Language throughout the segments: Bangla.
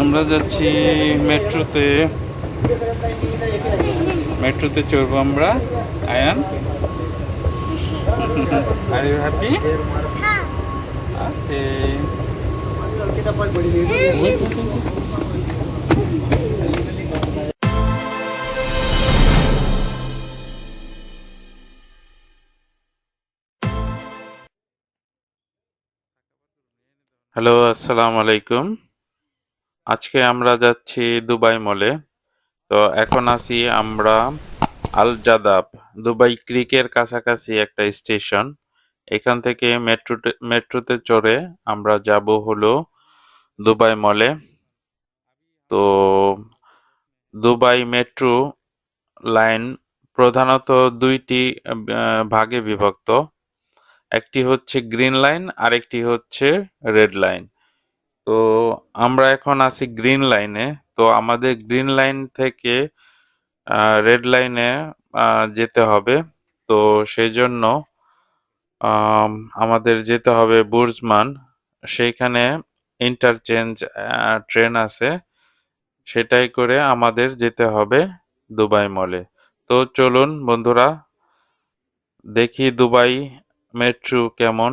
আমরা যাচ্ছি মেট্রোতে। মেট্রোতে চড়বো আমরা। Ayaan? Are you happy okay hello, আসসালামু আলাইকুম। আজকে আমরা যাচ্ছি দুবাই মলে। তো এখন আছি আমরা আল জাদাব, দুবাই ক্রিকের কাছাকাছি একটা স্টেশন। এখান থেকে মেট্রোতে মেট্রোতে চড়ে আমরা যাব হলো দুবাই মলে। তো দুবাই মেট্রো লাইন প্রধানত দুইটি ভাগে বিভক্ত। একটি হচ্ছে গ্রিন লাইন আরেকটি হচ্ছে রেড লাইন। তো আমরা এখন আছি গ্রিন লাইনে। তো আমাদের গ্রিন লাইন থেকে রেড লাইনে যেতে হবে। তো সেই জন্য আম, আমাদের যেতে হবে বুর্জমান। সেইখানে ইন্টারচেঞ্জ ট্রেন আছে। সেটাই করে আমাদের যেতে হবে দুবাই মলে। তো চলুন বন্ধুরা দেখি দুবাই মেট্রো কেমন?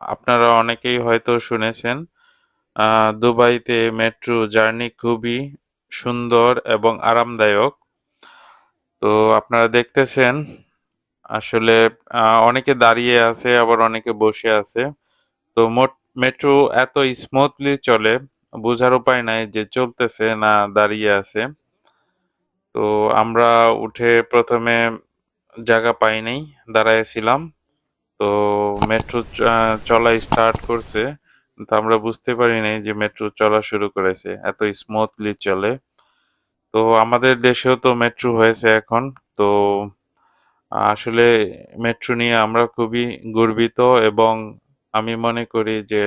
আপনারা অনেকেই হয়তো শুনেছেন দুবাইতে মেট্রো জার্নি খুবই সুন্দর এবং আরামদায়ক। তো আপনারা দেখতেছেন, আসলে অনেকে দাঁড়িয়ে আছে, আবার অনেকে বসে আছে। তো মোট, মেট্রো এত স্মুথলি চলে, বোঝার উপায় নাই যে চলতেছে না দাঁড়িয়ে আছে। তো আমরা উঠে প্রথমে জায়গা পাইনি দাঁড়াইছিলাম। তো মেট্রো চলা স্টার্ট করছে। কিন্তু আমরা বুঝতে পারি নাই যে মেট্রো চলা শুরু করেছে। এত স্মুথলি চলে। তো আমাদের দেশেও তো মেট্রো হয়েছে এখন। তো আসলে মেট্রো নিয়ে আমরা খুবই গর্বিত এবং আমি মনে করি যে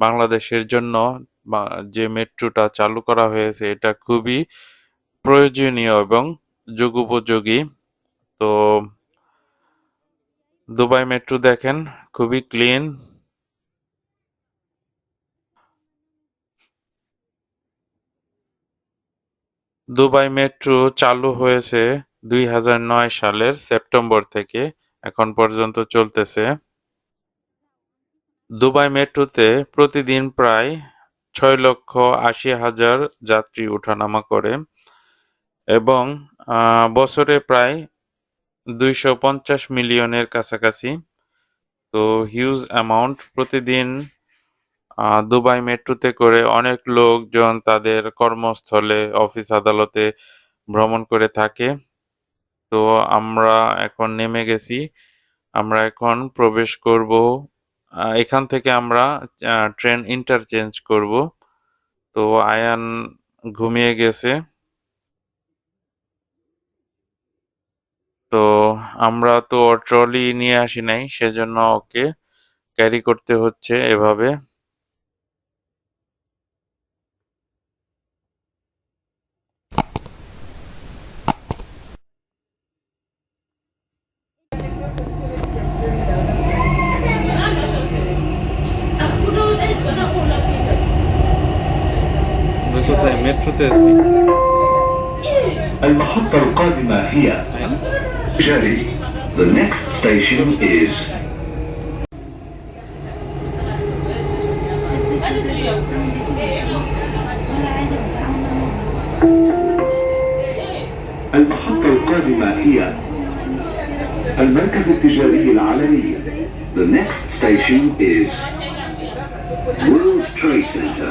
বাংলাদেশের জন্য যে মেট্রোটা চালু করা হয়েছে এটা খুবই প্রয়োজনীয় এবং যুগোপযোগী। তো দুবাই মেট্রো দেখেন, খুবই ক্লিন। দুবাই মেট্রো চালু হয়েছে দুই হাজার নয় সালের সেপ্টেম্বর থেকে, এখন পর্যন্ত চলতেছে। দুবাই মেট্রোতে প্রতিদিন প্রায় ছয় লক্ষ আশি হাজার যাত্রী ওঠানামা করে এবং বছরে প্রায় দুইশো পঞ্চাশ মিলিয়নের কাছাকাছি। তো হিউজ অ্যামাউন্ট প্রতিদিন দুবাই মেট্রোতে করে অনেক লোকজন তাদের কর্মস্থলে অফিস আদালতে ভ্রমণ করে থাকে। তো আমরা এখন নেমে গেছি। আমরা এখন প্রবেশ করব এখান থেকে আমরা ট্রেন ইন্টারচেঞ্জ করব। তো আয়ান ঘুমিয়ে গেছে তো আমরা তো ট্রলি নিয়ে আসি নাই সেজন্য ওকে ক্যারি করতে হচ্ছে এভাবে কোথায় মেট্রোতে আছি المحطة القادمة هي جري. The next station is المحطة القادمة هي المركز التجاري العالمي. The next station is World Trade Center.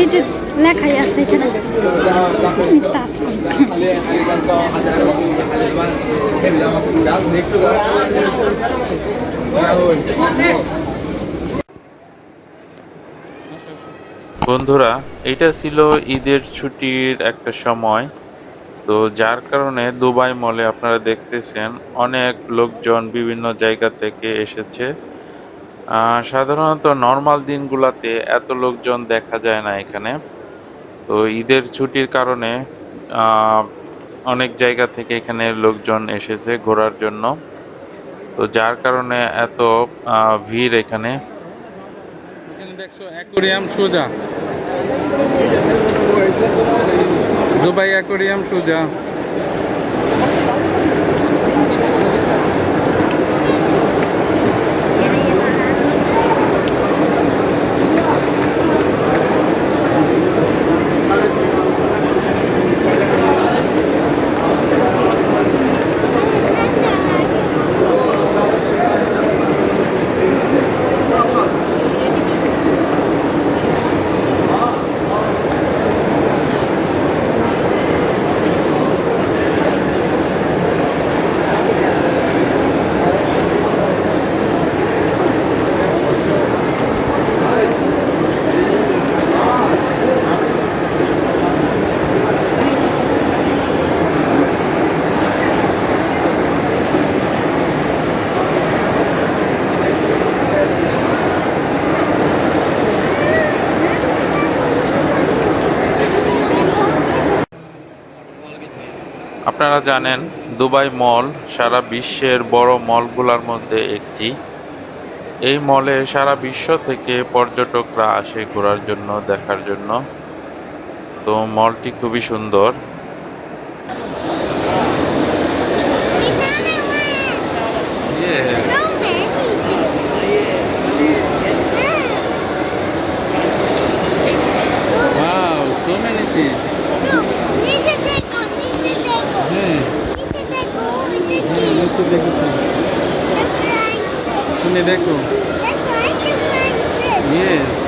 এই যে লেখাই আছে এখানে। বন্ধুরা, এটা ছিল ঈদের ছুটির একটা সময়। তো যার কারণে দুবাই মলে আপনারা দেখতেছেন অনেক লোকজন বিভিন্ন জায়গা থেকে এসেছে। সাধারণত নর্মাল দিনগুলোতে এত লোকজন দেখা যায় না এখানে। তো ঈদের ছুটির কারণে অনেক জায়গা থেকে এখানে লোকজন এসেছে ঘোরার জন্য। তো যার কারণে এত ভিড় এখানে। সোজা। দুবাই অ্যাকোরিয়াম সোজা। আপনারা জানেন, দুবাই মল সারা বিশ্বের বড় মলগুলোর মধ্যে একটি। এই মলে সারা বিশ্ব থেকে পর্যটকরা আসে ঘোরার জন্য, দেখার জন্য। তো মলটি খুবই সুন্দর। ওয়াও হ্যাঁ নিচে দেখেছি শুনে দেখো yes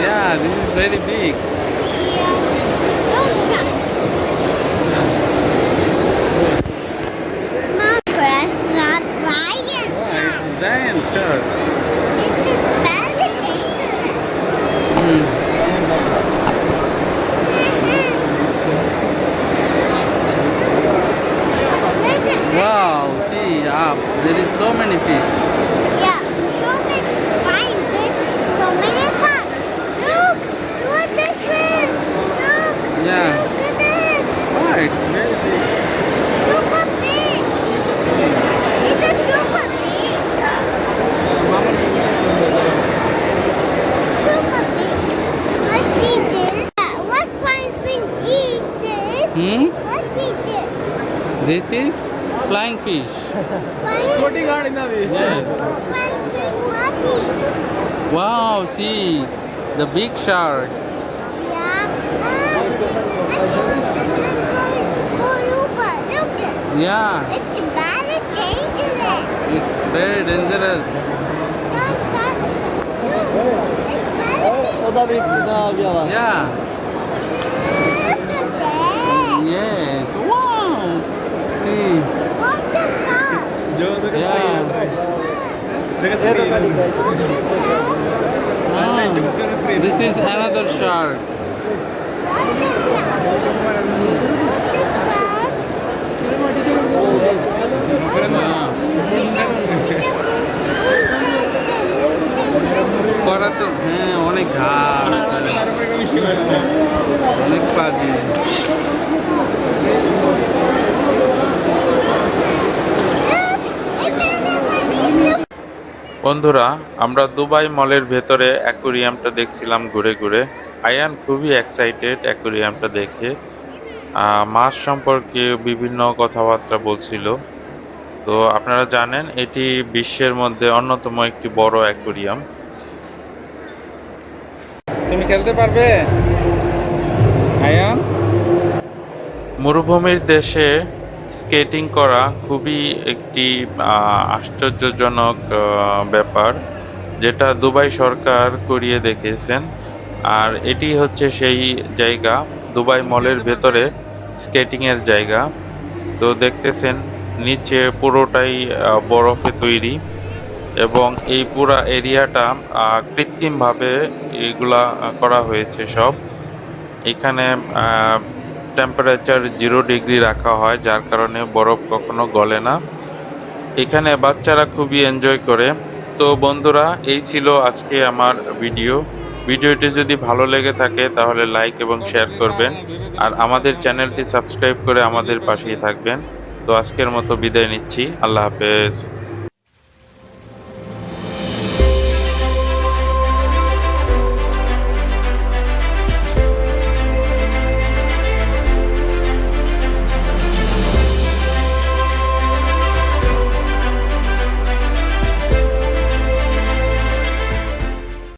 Yeah, this is very big. Hmm? This is flying fish. Floating hard in the way. Wow, see the big shark. Yeah. It's very dangerous. It's very dangerous. No, no, no. It's very oh, dangerous. Oh, yeah. Look at. Yes. Wow. See. The shark? Yeah. The shark? Ah, this is another shark. Shark? করাতে হ্যাঁ অনেক ঘাস অনেক পাখি বন্ধুরা আমরা দুবাই মলের ভেতরে অ্যাকোরিয়ামটা দেখছিলাম ঘুরে ঘুরে। আয়ান খুবই এক্সাইটেড অ্যাকোরিয়ামটা দেখে। মাছ সম্পর্কে বিভিন্ন কথাবার্তা বলছিল। তো আপনারা জানেন এটি বিশ্বের মধ্যে অন্যতম একটি বড় অ্যাকোরিয়াম। তুমি খেলতে পারবে? আয়ান? মরুভূমির দেশে স্কেটিং করা খুবই একটি আশ্চর্যজনক ব্যাপার, যেটা দুবাই সরকার করিয়ে দেখেছেন আর এটি হচ্ছে সেই জায়গা, দুবাই মলের ভেতরে স্কেটিংয়ের জায়গা। তো দেখতেছেন, নিচে পুরোটাই বরফে তৈরি এবং এই পুরা এরিয়াটা কৃত্রিমভাবে এগুলা করা হয়েছে সব। এখানে টেম্পারেচার জিরো ডিগ্রি রাখা হয়, যার কারণে বরফ কখনো গলে না। এখানে বাচ্চারা খুবই এনজয় করে। তো বন্ধুরা, এই ছিল আজকে আমার ভিডিও ভিডিওটি যদি ভালো লেগে থাকে, তাহলে লাইক এবং শেয়ার করবেন। আর আমাদের চ্যানেলটি সাবস্ক্রাইব করে আমাদের পাশেই থাকবেন। তো আজকের মতো বিদায় নিচ্ছি। আল্লাহ হাফেজ।